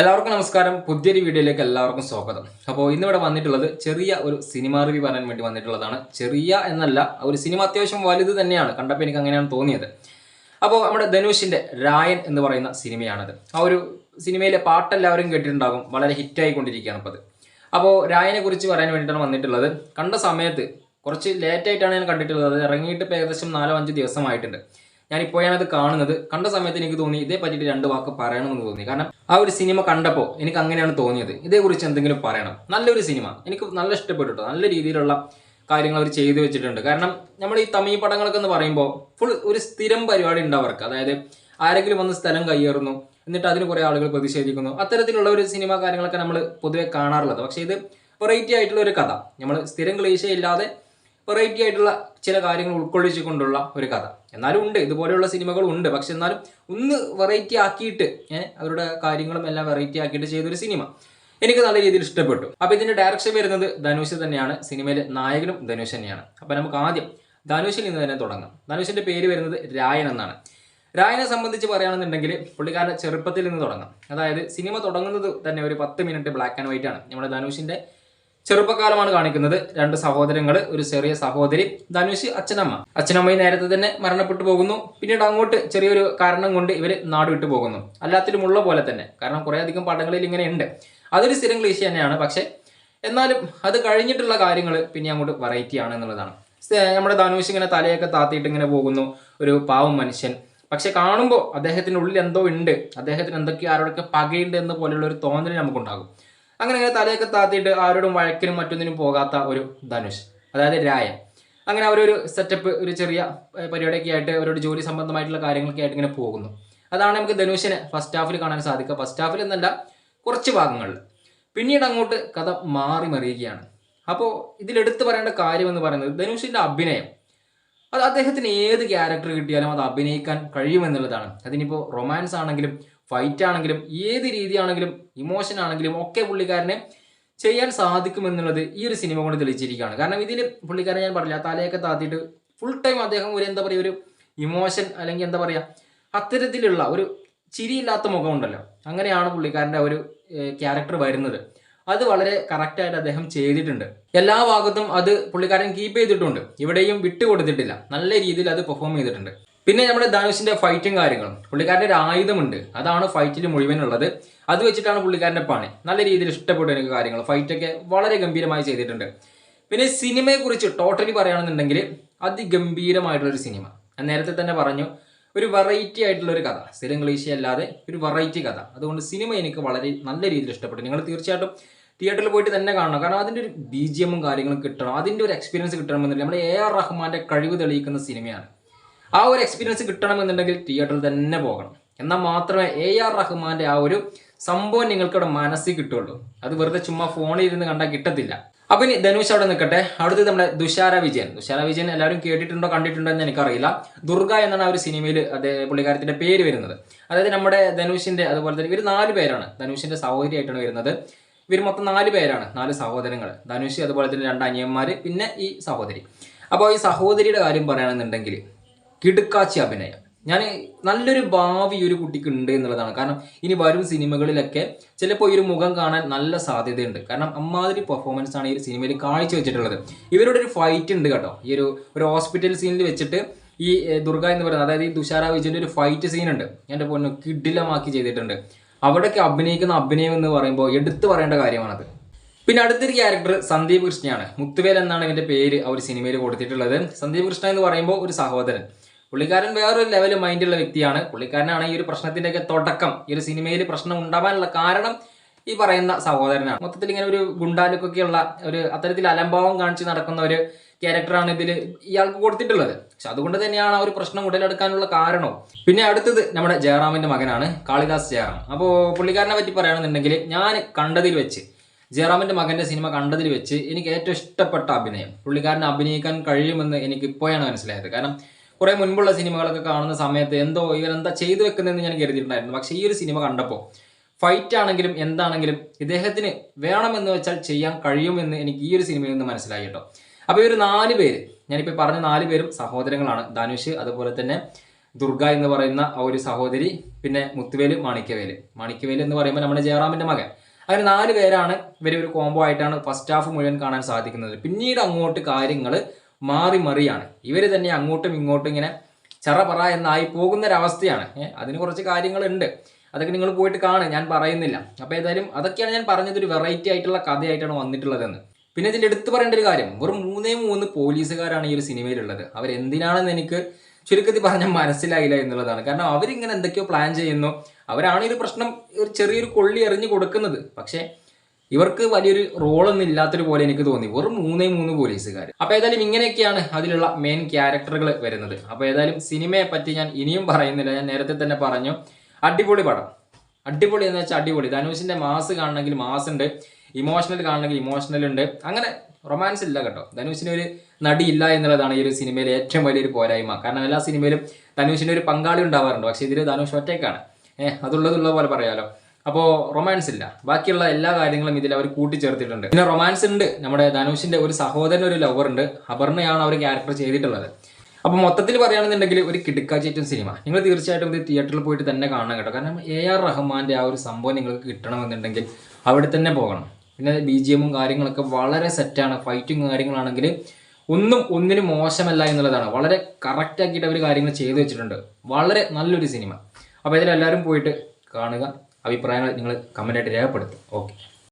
എല്ലാവർക്കും നമസ്കാരം. പുതിയൊരു വീഡിയോയിലേക്ക് എല്ലാവർക്കും സ്വാഗതം. അപ്പോൾ ഇന്നിവിടെ വന്നിട്ടുള്ളത് ചെറിയ ഒരു സിനിമ റിവ്യൂ പറയാൻ വേണ്ടി വന്നിട്ടുള്ളതാണ്. ചെറിയ എന്നല്ല ഒരു സിനിമ അത്യാവശ്യം വലുത് തന്നെയാണ്. കണ്ടപ്പോൾ എനിക്ക് അങ്ങനെയാണ് തോന്നിയത്. അപ്പോൾ നമ്മുടെ ധനുഷിന്റെ രായൻ എന്ന് പറയുന്ന സിനിമയാണത്. ആ ഒരു സിനിമയിലെ പാട്ടെല്ലാവരും കേട്ടിട്ടുണ്ടാകും. വളരെ ഹിറ്റായിക്കൊണ്ടിരിക്കുകയാണ് അപ്പോൾ അത്. അപ്പോൾ രായനെ കുറിച്ച് പറയാൻ വേണ്ടിയിട്ടാണ് വന്നിട്ടുള്ളത്. കണ്ട സമയത്ത് കുറച്ച് ലേറ്റായിട്ടാണ് ഞാൻ കണ്ടിട്ടുള്ളത്. അത് ഇറങ്ങിയിട്ട് ഏകദേശം നാലോ അഞ്ച് ദിവസമായിട്ടുണ്ട്. ഞാൻ ഇപ്പോഴാണ് അത് കാണുന്നത്. കണ്ട സമയത്ത് എനിക്ക് തോന്നി ഇതേ പറ്റിയിട്ട് രണ്ട് വാക്ക് പറയണമെന്ന് തോന്നി. കാരണം ആ ഒരു സിനിമ കണ്ടപ്പോൾ എനിക്ക് അങ്ങനെയാണ് തോന്നിയത്. ഇതേക്കുറിച്ച് എന്തെങ്കിലും പറയണം. നല്ലൊരു സിനിമ. എനിക്ക് നല്ല ഇഷ്ടപ്പെട്ടു നല്ല രീതിയിലുള്ള കാര്യങ്ങൾ അവർ ചെയ്തു വെച്ചിട്ടുണ്ട്. കാരണം നമ്മൾ ഈ തമിഴ് പടങ്ങളൊക്കെ എന്ന് പറയുമ്പോൾ ഫുൾ ഒരു സ്ഥിരം പരിപാടി ഉണ്ട് അവർക്ക്. അതായത് ആരെങ്കിലും വന്ന് സ്ഥലം കയ്യേറുന്നു എന്നിട്ട് അതിന് കുറേ ആളുകൾ പ്രതിഷേധിക്കുന്നു. അത്തരത്തിലുള്ള ഒരു സിനിമ കാര്യങ്ങളൊക്കെ നമ്മൾ പൊതുവെ കാണാറുള്ളത്. പക്ഷേ ഇത് വെറൈറ്റി ആയിട്ടുള്ള ഒരു കഥ. നമ്മൾ സ്ഥിരം ക്ലീശയില്ലാതെ വെറൈറ്റി ആയിട്ടുള്ള ചില കാര്യങ്ങൾ ഉൾക്കൊള്ളിച്ചുകൊണ്ടുള്ള ഒരു കഥ. എന്നാലും ഉണ്ട് ഇതുപോലെയുള്ള സിനിമകൾ ഉണ്ട്. പക്ഷെ എന്നാലും ഒന്ന് വെറൈറ്റി ആക്കിയിട്ട് അവരുടെ കാര്യങ്ങളും എല്ലാം വെറൈറ്റി ആക്കിയിട്ട് ചെയ്തൊരു സിനിമ എനിക്ക് നല്ല രീതിയിൽ ഇഷ്ടപ്പെട്ടു. അപ്പൊ ഇതിന്റെ ഡയറക്ഷൻ വരുന്നത് ധനുഷ് തന്നെയാണ്. സിനിമയിലെ നായകനും ധനുഷ് തന്നെയാണ്. അപ്പൊ നമുക്ക് ആദ്യം ധനുഷിൽ നിന്ന് തന്നെ തുടങ്ങാം. ധനുഷിന്റെ പേര് വരുന്നത് രായൻ എന്നാണ്. രായനെ സംബന്ധിച്ച് പറയുകയാണെന്നുണ്ടെങ്കിൽ പുള്ളിക്കാരന്റെ ചെറുപ്പത്തിൽ നിന്ന് തുടങ്ങാം. അതായത് സിനിമ തുടങ്ങുന്നത് തന്നെ ഒരു പത്ത് മിനിറ്റ് ബ്ലാക്ക് ആൻഡ് വൈറ്റ് ആണ്. നമ്മുടെ ധനുഷിന്റെ ചെറുപ്പകാലമാണ് കാണിക്കുന്നത്. രണ്ട് സഹോദരങ്ങൾ ഒരു ചെറിയ സഹോദരി. ധനുഷ് അച്ഛനമ്മ. അച്ഛനമ്മയും നേരത്തെ തന്നെ മരണപ്പെട്ടു പോകുന്നു. പിന്നീട് അങ്ങോട്ട് ചെറിയൊരു കാരണം കൊണ്ട് ഇവർ നാട് വിട്ടു പോകുന്നു. അല്ലാത്തിലുമുള്ള പോലെ തന്നെ. കാരണം കുറേയധികം പടങ്ങളിൽ ഇങ്ങനെ ഉണ്ട്. അതൊരു സ്ഥിരം ക്ലീശ തന്നെയാണ്. പക്ഷേ എന്നാലും അത് കഴിഞ്ഞിട്ടുള്ള കാര്യങ്ങൾ പിന്നെ അങ്ങോട്ട് വെറൈറ്റി ആണ് എന്നുള്ളതാണ്. നമ്മുടെ ധനുഷ് ഇങ്ങനെ തലയൊക്കെ താത്തിയിട്ട് ഇങ്ങനെ പോകുന്നു. ഒരു പാവം മനുഷ്യൻ. പക്ഷെ കാണുമ്പോൾ അദ്ദേഹത്തിന്റെ ഉള്ളിൽ എന്തോ ഉണ്ട്. അദ്ദേഹത്തിന് എന്തൊക്കെയോ ആരോടൊക്കെ പകയുണ്ട് എന്ന പോലെയുള്ള ഒരു തോന്നൽ നമുക്കുണ്ടാകും. അങ്ങനെ അങ്ങനെ തലയൊക്കെ താത്തിയിട്ട് ആരോടും വഴക്കിനും മറ്റൊന്നിനും പോകാത്ത ഒരു ധനുഷ് അതായത് രായൻ. അങ്ങനെ അവരൊരു സെറ്റപ്പ് ഒരു ചെറിയ പരിപാടിയൊക്കെ ആയിട്ട് അവരുടെ ജോലി സംബന്ധമായിട്ടുള്ള കാര്യങ്ങളൊക്കെ ആയിട്ട് ഇങ്ങനെ പോകുന്നു. അതാണ് നമുക്ക് ധനുഷിനെ ഫസ്റ്റ് ഹാഫിൽ കാണാൻ സാധിക്കുക. ഫസ്റ്റ് ഹാഫിൽ എന്നല്ല കുറച്ച് ഭാഗങ്ങളിൽ. പിന്നീട് അങ്ങോട്ട് കഥ മാറി മറിയുകയാണ്. അപ്പോൾ ഇതിലെടുത്ത് പറയേണ്ട കാര്യം എന്ന് പറയുന്നത് ധനുഷിന്റെ അഭിനയം. അത് അദ്ദേഹത്തിന് ഏത് ക്യാരക്ടർ കിട്ടിയാലും അത് അഭിനയിക്കാൻ കഴിയുമെന്നുള്ളതാണ്. അതിനിപ്പോൾ റൊമാൻസ് ആണെങ്കിലും ഫൈറ്റ് ആണെങ്കിലും ഏത് രീതിയാണെങ്കിലും ഇമോഷൻ ആണെങ്കിലും ഒക്കെ പുള്ളിക്കാരനെ ചെയ്യാൻ സാധിക്കുമെന്നുള്ളത് ഈ ഒരു സിനിമ കൊണ്ട് തെളിയിച്ചിരിക്കുകയാണ്. കാരണം ഇതിൽ പുള്ളിക്കാരൻ ഞാൻ പറഞ്ഞില്ല തലയൊക്കെ താത്തിയിട്ട് ഫുൾ ടൈം അദ്ദേഹം ഒരു എന്താ പറയുക ഒരു ഇമോഷൻ അല്ലെങ്കിൽ എന്താ പറയുക അത്തരത്തിലുള്ള ഒരു ചിരിയില്ലാത്ത മുഖം ഉണ്ടല്ലോ. അങ്ങനെയാണ് പുള്ളിക്കാരന്റെ ഒരു ക്യാരക്ടർ വരുന്നത്. അത് വളരെ കറക്റ്റായിട്ട് അദ്ദേഹം ചെയ്തിട്ടുണ്ട്. എല്ലാ ഭാഗത്തും അത് പുള്ളിക്കാരൻ കീപ്പ് ചെയ്തിട്ടുണ്ട്. ഇവിടെയും വിട്ടുകൊടുത്തിട്ടില്ല. നല്ല രീതിയിൽ അത് പെർഫോം ചെയ്തിട്ടുണ്ട്. പിന്നെ നമ്മുടെ ധനുഷിന്റെ ഫൈറ്റും കാര്യങ്ങളും. പുള്ളിക്കാരന്റെ ഒരു ആയുധമുണ്ട്. അതാണ് ഫൈറ്റിൽ മുഴുവനുള്ളത്. അത് വെച്ചിട്ടാണ് പുള്ളിക്കാരന്റെ പണി. നല്ല രീതിയിൽ ഇഷ്ടപ്പെട്ടു എനിക്ക് കാര്യങ്ങൾ. ഫൈറ്റൊക്കെ വളരെ ഗംഭീരമായി ചെയ്തിട്ടുണ്ട്. പിന്നെ സിനിമയെ കുറിച്ച് ടോട്ടലി പറയുകയാണെന്നുണ്ടെങ്കിൽ അതിഗംഭീരമായിട്ടുള്ള ഒരു സിനിമ. ഞാൻ നേരത്തെ തന്നെ പറഞ്ഞു ഒരു വെറൈറ്റി ആയിട്ടുള്ള ഒരു കഥ. സ്ഥിരം ക്ലീശ അല്ലാതെ ഒരു വെറൈറ്റി കഥ. അതുകൊണ്ട് സിനിമ എനിക്ക് വളരെ നല്ല രീതിയിൽ ഇഷ്ടപ്പെട്ടു. നിങ്ങൾ തീർച്ചയായിട്ടും തിയേറ്ററിൽ പോയിട്ട് തന്നെ കാണണം. കാരണം അതിന്റെ ഒരു ബി ജി എമ്മും കാര്യങ്ങളും കിട്ടണം. അതിന്റെ ഒരു എക്സ്പീരിയൻസ് കിട്ടണമെന്നുണ്ടെങ്കിൽ നമ്മുടെ എ ആർ റഹ്മാന്റെ കഴിവ് തെളിയിക്കുന്ന സിനിമയാണ്. ആ ഒരു എക്സ്പീരിയൻസ് കിട്ടണമെന്നുണ്ടെങ്കിൽ തിയേറ്ററിൽ തന്നെ പോകണം. എന്നാൽ മാത്രമേ എ ആർ റഹ്മാന്റെ ആ ഒരു സംഭവം നിങ്ങൾക്ക് അവിടെ മനസ്സിൽ കിട്ടുള്ളൂ അത് വെറുതെ ചുമ്മാ ഫോണിൽ ഇരുന്ന് കണ്ടാൽ കിട്ടത്തില്ല. അപ്പൊ ഇനി ധനുഷ് അവിടെ നിൽക്കട്ടെ. അടുത്തത് നമ്മുടെ ദുഷാര വിജയൻ. ദുഷാര വിജയൻ എല്ലാവരും കേട്ടിട്ടുണ്ടോ കണ്ടിട്ടുണ്ടോ എന്ന് എനിക്കറിയില്ല. ദുർഗ എന്നാണ് ആ ഒരു സിനിമയിൽ അതേ പുള്ളിക്കാരത്തിന്റെ പേര് വരുന്നത്. അതായത് നമ്മുടെ ധനുഷിന്റെ അതുപോലെ തന്നെ ഇവർ നാല് പേരാണ്. ധനുഷിന്റെ സഹോദരിയായിട്ടാണ് വരുന്നത്. ഇവർ മൊത്തം നാല് പേരാണ്. നാല് സഹോദരങ്ങൾ. ധനുഷ് അതുപോലെ തന്നെ രണ്ട് അനിയന്മാര് പിന്നെ ഈ സഹോദരി. അപ്പോൾ ഈ സഹോദരിയുടെ കാര്യം പറയുകയാണെന്നുണ്ടെങ്കിൽ കിടുക്കാച്ചി അഭിനയം. ഞാൻ നല്ലൊരു ഭാവി ഒരു കുട്ടിക്ക് ഉണ്ട് എന്നുള്ളതാണ്. കാരണം ഇനി വരും സിനിമകളിലൊക്കെ ചിലപ്പോൾ ഈ ഒരു മുഖം കാണാൻ നല്ല സാധ്യതയുണ്ട്. കാരണം അമ്മാതിരി പെർഫോമൻസ് ആണ് ഈ ഒരു സിനിമയിൽ കാഴ്ച വെച്ചിട്ടുള്ളത് ഇവരുടെ ഒരു ഫൈറ്റ് ഉണ്ട് കേട്ടോ. ഈ ഒരു ഒരു ഹോസ്പിറ്റൽ സീനിൽ വെച്ചിട്ട് ഈ ദുർഗ എന്ന് പറയുന്നത് അതായത് ഈ തുഷാര വിജയന്റെ ഒരു ഫൈറ്റ് സീനുണ്ട് എന്റെ പൊന്നു കിഡിലമാക്കി ചെയ്തിട്ടുണ്ട്. അവിടെയൊക്കെ അഭിനയിക്കുന്ന അഭിനയം എന്ന് പറയുമ്പോൾ എടുത്തു പറയേണ്ട കാര്യമാണത്. പിന്നെ അടുത്തൊരു ക്യാരക്ടർ സന്ദീപ് കൃഷ്ണയാണ്. മുത്തുവേൽ എന്നാണ് ഇവന്റെ പേര് ആ ഒരു സിനിമയിൽ കൊടുത്തിട്ടുള്ളത്. സന്ദീപ് കൃഷ്ണ എന്ന് പറയുമ്പോൾ ഒരു സഹോദരൻ. പുള്ളിക്കാരൻ വേറൊരു ലെവൽ മൈൻഡുള്ള വ്യക്തിയാണ്. പുള്ളിക്കാരനാണ് ഈ ഒരു പ്രശ്നത്തിന്റെയൊക്കെ തുടക്കം. ഈ ഒരു സിനിമയിൽ പ്രശ്നം ഉണ്ടാവാനുള്ള കാരണം ഈ പറയുന്ന സഹോദരനാണ്. മൊത്തത്തിൽ ഇങ്ങനെ ഒരു ഗുണ്ടാലുക്കൊക്കെയുള്ള ഒരു അത്തരത്തിൽ അലംഭാവം കാണിച്ച് നടക്കുന്ന ഒരു ക്യാരക്ടറാണ് ഇതിൽ ഇയാൾക്ക് കൊടുത്തിട്ടുള്ളത്. പക്ഷെ അതുകൊണ്ട് തന്നെയാണ് ആ ഒരു പ്രശ്നം ഉടലെടുക്കാനുള്ള കാരണവും പിന്നെ അടുത്തത് നമ്മുടെ ജയറാമിന്റെ മകനാണ് കാളിദാസ് ജയറാം. അപ്പോൾ പുള്ളിക്കാരനെ പറ്റി പറയുകയാണെന്നുണ്ടെങ്കിൽ ഞാൻ കണ്ടതിൽ വെച്ച് ജയറാമിന്റെ മകന്റെ സിനിമ കണ്ടതിൽ വെച്ച് എനിക്ക് ഏറ്റവും ഇഷ്ടപ്പെട്ട അഭിനയം പുള്ളിക്കാരനെ അഭിനയിക്കാൻ കഴിയുമെന്ന് എനിക്ക് ഇപ്പോഴാണ് മനസ്സിലായത്. കാരണം കുറെ മുൻപുള്ള സിനിമകളൊക്കെ കാണുന്ന സമയത്ത് എന്തോ ഇവരെന്താ ചെയ്തു വെക്കുന്നതെന്ന് ഞാൻ കരുതിയിട്ടുണ്ടായിരുന്നു. പക്ഷേ ഈ ഒരു സിനിമ കണ്ടപ്പോൾ ഫൈറ്റ് ആണെങ്കിലും എന്താണെങ്കിലും ഇദ്ദേഹത്തിന് വേണമെന്ന് വെച്ചാൽ ചെയ്യാൻ കഴിയുമെന്ന് എനിക്ക് ഈ ഒരു സിനിമയിൽ നിന്ന് മനസ്സിലായി കേട്ടോ. അപ്പോൾ ഈ ഒരു നാല് പേര് ഞാനിപ്പോൾ പറഞ്ഞ നാല് പേരും സഹോദരങ്ങളാണ്. ധനുഷ് അതുപോലെ തന്നെ ദുർഗ എന്ന് പറയുന്ന ആ ഒരു സഹോദരി പിന്നെ മുത്തുവേൽ മാണിക്കവേൽ മാണിക്കവേൽ എന്ന് പറയുമ്പോൾ നമ്മുടെ ജയറാമിന്റെ മകൻ. അങ്ങനെ നാല് പേരാണ് ഇവർ ഒരു കോംബോ ആയിട്ടാണ് ഫസ്റ്റ് ഹാഫ് മുഴുവൻ കാണാൻ സാധിക്കുന്നത്. പിന്നീട് അങ്ങോട്ട് കാര്യങ്ങൾ മാറി മറിയാണ്. ഇവർ തന്നെ അങ്ങോട്ടും ഇങ്ങോട്ടും ഇങ്ങനെ ചറപറ എന്നായി പോകുന്ന ഒരവസ്ഥയാണ് അതിന് കുറച്ച് കാര്യങ്ങളുണ്ട്. അതൊക്കെ നിങ്ങൾ പോയിട്ട് കാണും ഞാൻ പറയുന്നില്ല. അപ്പോൾ ഏതായാലും അതൊക്കെയാണ് ഞാൻ പറഞ്ഞത്. ഒരു വെറൈറ്റി ആയിട്ടുള്ള കഥയായിട്ടാണ് വന്നിട്ടുള്ളതെന്ന്. പിന്നെ ഇതിൽ എടുത്തു പറയേണ്ട ഒരു കാര്യം. വെറും മൂന്നേ മൂന്ന് പോലീസുകാരാണ് ഈ ഒരു സിനിമയിലുള്ളത്. അവരെന്തിനാണെന്ന് എനിക്ക് ചുരുക്കത്തിൽ പറഞ്ഞാൽ മനസ്സിലായില്ല എന്നുള്ളതാണ്. കാരണം അവരിങ്ങനെ എന്തൊക്കെയോ പ്ലാൻ ചെയ്യുന്നു. അവരാണ് ഒരു പ്രശ്നം ഒരു ചെറിയൊരു കൊള്ളി എറിഞ്ഞു കൊടുക്കുന്നത്. പക്ഷേ ഇവർക്ക് വലിയൊരു റോളൊന്നും ഇല്ലാത്തൊരു പോലെ എനിക്ക് തോന്നി. വെറും മൂന്നേ മൂന്ന് പോലീസുകാർ അപ്പൊ ഏതായാലും ഇങ്ങനെയൊക്കെയാണ് അതിലുള്ള മെയിൻ ക്യാരക്ടറുകൾ വരുന്നത്. അപ്പൊ ഏതായാലും സിനിമയെ പറ്റി ഞാൻ ഇനിയും പറയുന്നില്ല. ഞാൻ നേരത്തെ തന്നെ പറഞ്ഞു. അടിപൊളി പടം. അടിപൊളി എന്ന് വെച്ചാൽ അടിപൊളി. ധനുഷിന്റെ മാസ് കാണണമെങ്കിൽ മാസ് ഉണ്ട് ഇമോഷണൽ കാണണമെങ്കിൽ ഇമോഷണൽ ഉണ്ട്. അങ്ങനെ റൊമാൻസ് ഇല്ല കേട്ടോ. ധനുഷിന് ഒരു നടി ഇല്ല എന്നുള്ളതാണ് ഈ ഒരു സിനിമയിലെ ഏറ്റവും വലിയൊരു പോരായ്മ. കാരണം എല്ലാ സിനിമയിലും ധനുഷിന് ഒരു പങ്കാളി ഉണ്ടാവാറുണ്ട്. പക്ഷേ ഇതിൽ ധനുഷ് ഒറ്റയ്ക്കാണ്. ഏഹ് അതുള്ളതുള്ള പോലെ പറയാലോ. അപ്പോൾ റൊമാൻസ് ഇല്ല. ബാക്കിയുള്ള എല്ലാ കാര്യങ്ങളും ഇതിൽ അവർ കൂട്ടിച്ചേർത്തിട്ടുണ്ട്. പിന്നെ റൊമാൻസ് ഉണ്ട്. നമ്മുടെ ധനുഷിന്റെ ഒരു സഹോദരൻ ഒരു ലവർ ഉണ്ട്. അപർണയാണ് അവർ ക്യാരക്ടർ ചെയ്തിട്ടുള്ളത്. അപ്പോൾ മൊത്തത്തിൽ പറയുകയാണെന്നുണ്ടെങ്കിൽ ഒരു കിടുക്കാച്ചേറ്റും സിനിമ നിങ്ങൾ തീർച്ചയായിട്ടും ഇത് തിയേറ്ററിൽ പോയിട്ട് തന്നെ കാണണം കേട്ടോ. കാരണം എ ആർ റഹ്മാന്റെ ആ ഒരു സംഭവം നിങ്ങൾക്ക് കിട്ടണമെന്നുണ്ടെങ്കിൽ അവിടെ തന്നെ പോകണം. പിന്നെ ബി ജി എമ്മും കാര്യങ്ങളൊക്കെ വളരെ സെറ്റാണ് ഫൈറ്റും കാര്യങ്ങളാണെങ്കിൽ ഒന്നും ഒന്നിനും മോശമല്ല എന്നുള്ളതാണ്. വളരെ കറക്റ്റ് ആക്കിയിട്ട് അവർ കാര്യങ്ങൾ ചെയ്തു വെച്ചിട്ടുണ്ട്. വളരെ നല്ലൊരു സിനിമ അപ്പോൾ ഇതിലെല്ലാവരും പോയിട്ട് കാണുക. അഭിപ്രായങ്ങൾ നിങ്ങൾ കമന്റായിട്ട് രേഖപ്പെടുത്തും ഓക്കെ